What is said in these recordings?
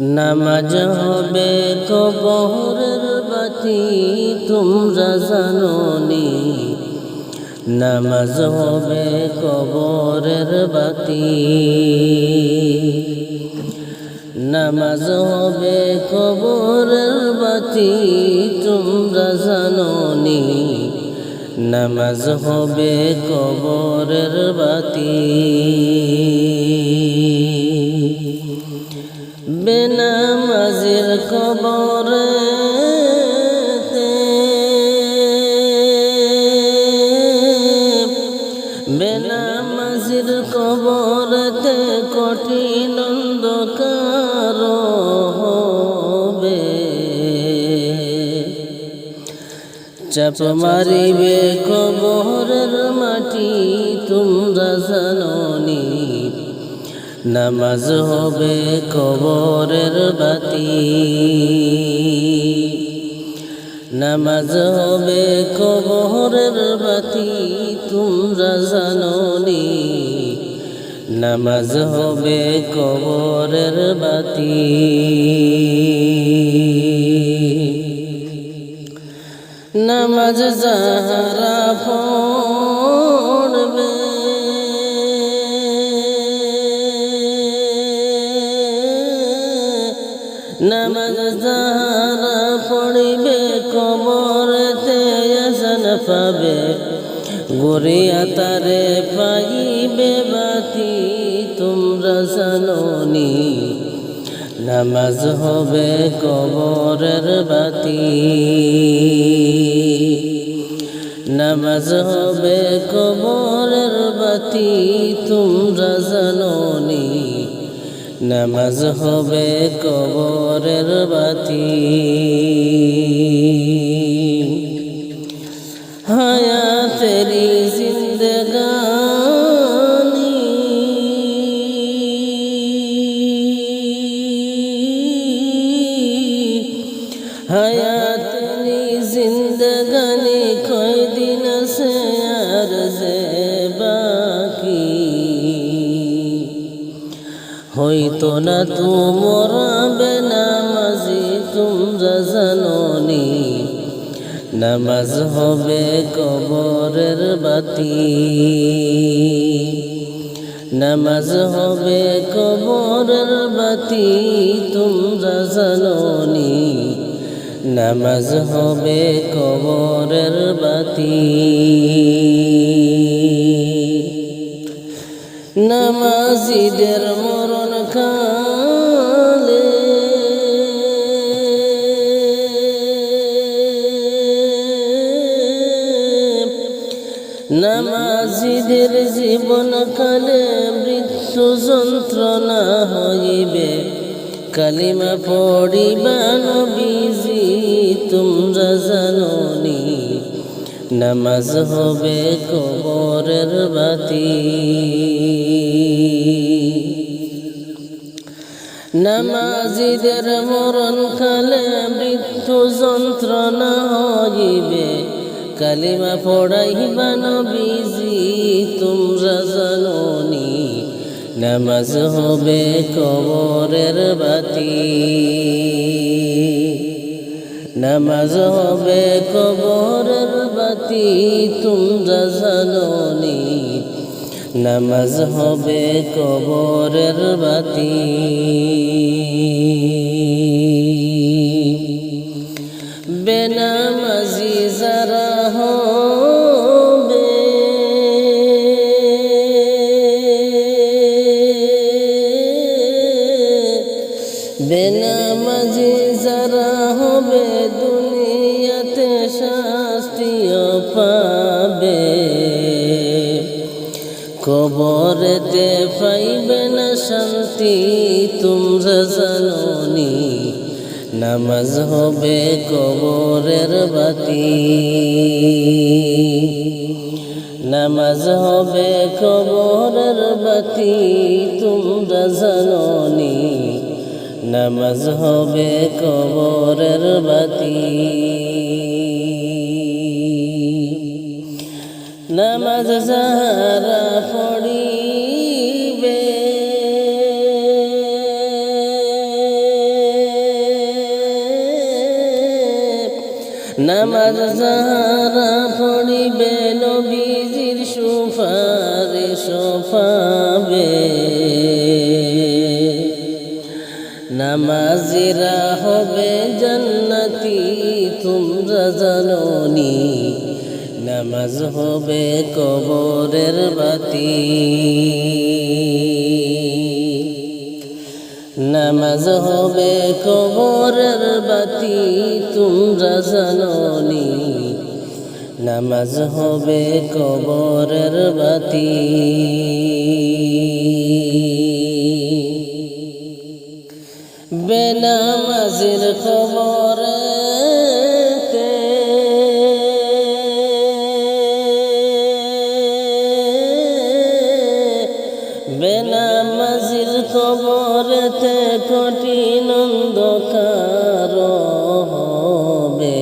নামাজ হবে কবরের বাতি, তোমরা জাননি। নামাজ হবে কবরের বাতি। নামাজ হবে কবরের বাতি, তোমরা জাননি। নামাজ হবে কবরের বাতি। বেনামাজির কবরে বেনামাজির কবরতে কঠিন অন্ধকার হবে। চাপ মারিবে কবরের মাটি তোমরা জাননি নামাজ হবে কবরের বাতি। নামাজ হবে কবরের বাতি, তোমরা জাননি। নামাজ হবে কবরের বাতি। নামাজ যাহারা পড়বে যাহারা পড়িবে, কবরতে আসান পাবে। গড়িয়া তারে পাইবে বাতি, তোমরা জাননি। নামাজ হবে কবরের বাতি। নামাজ হবে কবরের বাতি, তোমরা জাননি। নামাজ হবে কবরের বাতি। হায়াতেরি জিন্দগানি। হায়াতেরি না তোমর বেনামাজি তোমরা জাননি নামাজ হবে কবরের বাতি নামাজ হবে কবরের বাতি তোমরা জাননি নামাজ হবে কবরের বাতি নামাজিদের মরণ কালে নামাজিদের জীবন কালে মৃত্যু যন্ত্রণা হইবে। কালিমা পড়িবা নবীজি, তোমরা জাননি। নামাজ হবে কবরের বাতি। নামাজিদের মরণ কালে মৃত্যু যন্ত্রণা হইবে। কালিমা পড়াইবা নবীজি, তোমরা জাননি, নামাজ হবে কবরের বাতি। নামাজ হবে কবরের বাতি, তোমরা জাননি নামাজ হবে কবরের বাতি। বেনামাজি যারা হবে বেনামাজি কবরেতে পাইবে না শান্তি, তোমরা জাননি। নামাজ হবে কবরের বাতি। নামাজ হবে কবরের বাতি, তোমরা জাননি। নামাজ হবে কবরের বাতি। নামাজ যাহারা নামাজ যারা পড়িবে নবীজির সুফারিশ পাবে। নামাজিরা হবে জান্নাতি, তোমরা জাননি। নামাজ হবে কবরের বাতি। নামাজ হবে কবরের বাতি তোমরা জাননি। নামাজ হবে কবরের বাতি। বেনামাজের খবরেতে কঠিন হবে।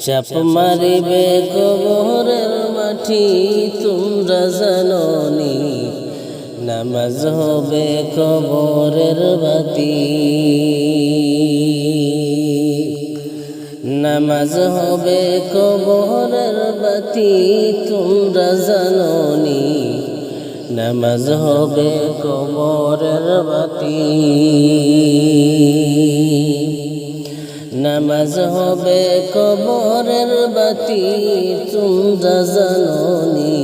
চাপ মারিবে কবরের মাটি, তোমরা জাননি। নামাজ হবে কবরের বাতি। নামাজ হবে কবরের বাতি, তোমরা জাননি। নামাজ হবে কবরের বাতি। নামাজ হবে কবরের বাতি তোমরা জাননি।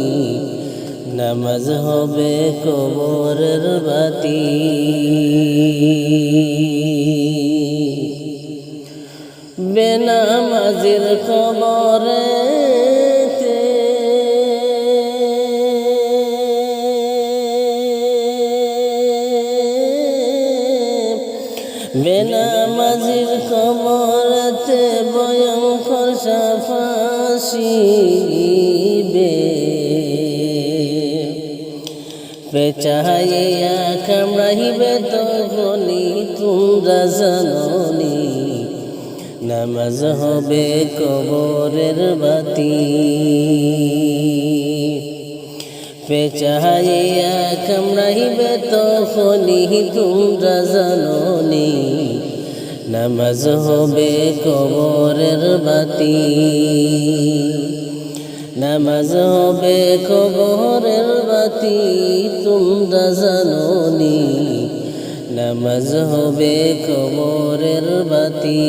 নামাজ হবে কবরের বাতি। বেনামাজির খবরে বেনামাজির খবরতে ভয়ঙ্কর সাফাসিবে পেচাইয়া কামড়াইবে তখনই তোমরা জাননি নামাজ হবে কবরের বাতি। পেচাইয়া কামড়াইবে তখনই তোমরা জাননি নামাজ হবে কবরের বাতি নামাজ হবে কবরের বাতি তোমরা জাননি নামাজ হবে কবরের বাতি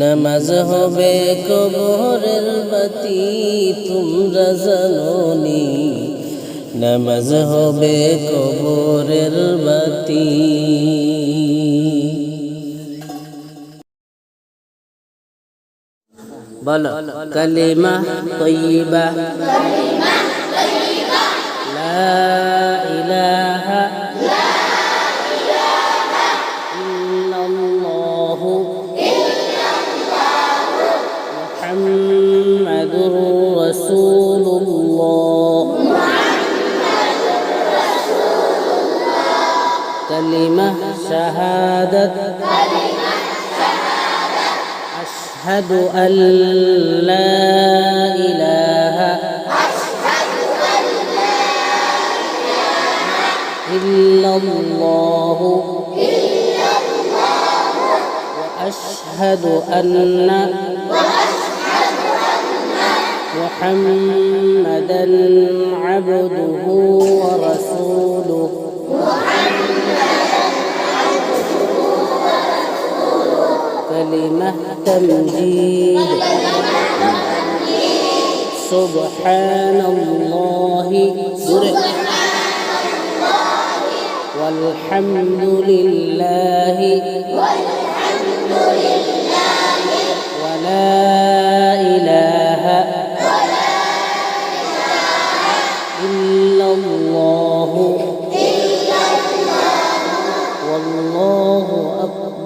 নামাজ হবে কবরের বাতি তোমরা জাননি। নামাজ হবে কবরের বাতি। বলো কালিমা তৈবা লা كلمة شهادة. أشهد أن لا إله إلا الله. وأشهد أن محمدا عبده ورسوله. كلمة تمجيد. سبحان الله. والحمد لله. ولا إله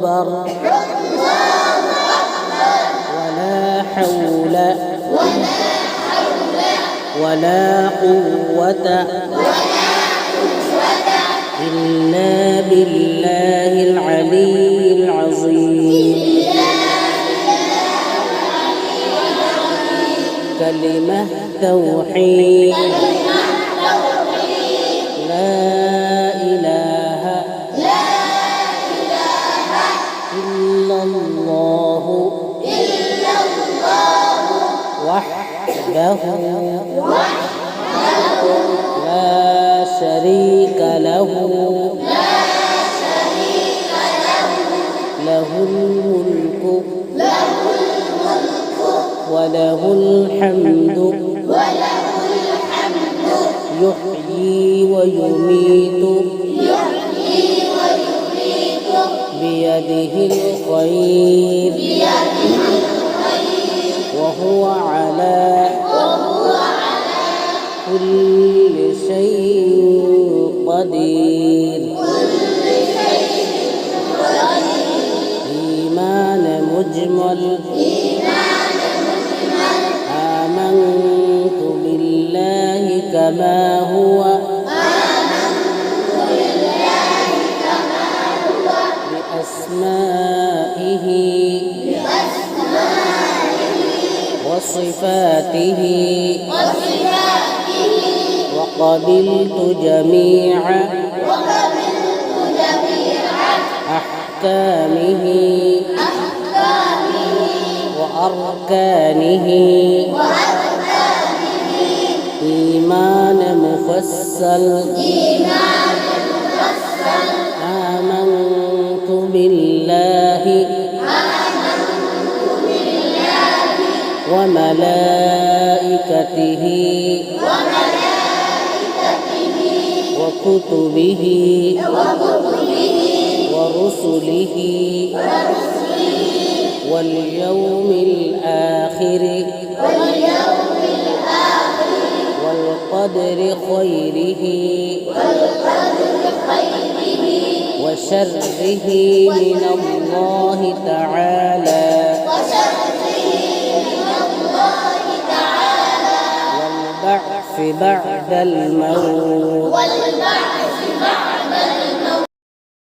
أكبر. ولا حول ولا قوة إلا بالله العلي العظيم. كلمة توحيد وله الحمد وله الحمد يحيي ويميت يحيي ويميت بيده الخير بيده الخير وهو على وهو على كل شيء قدير. كل شيء قدير إيمان مجمل إيمان آمنت بالله كما هو. آمنت بالله كما هو بأسمائه بأسمائه وصفاته وصفاته وقبلت جميع وقبلت جميع أحكامه أحكامه وأركانه وأركانه مفصل آمنت بالله. وملائكته. وكتبه. ورسله. واليوم الآخر. واليوم والقدر خيره. وشره من الله تعالى. والبعث بعد الموت.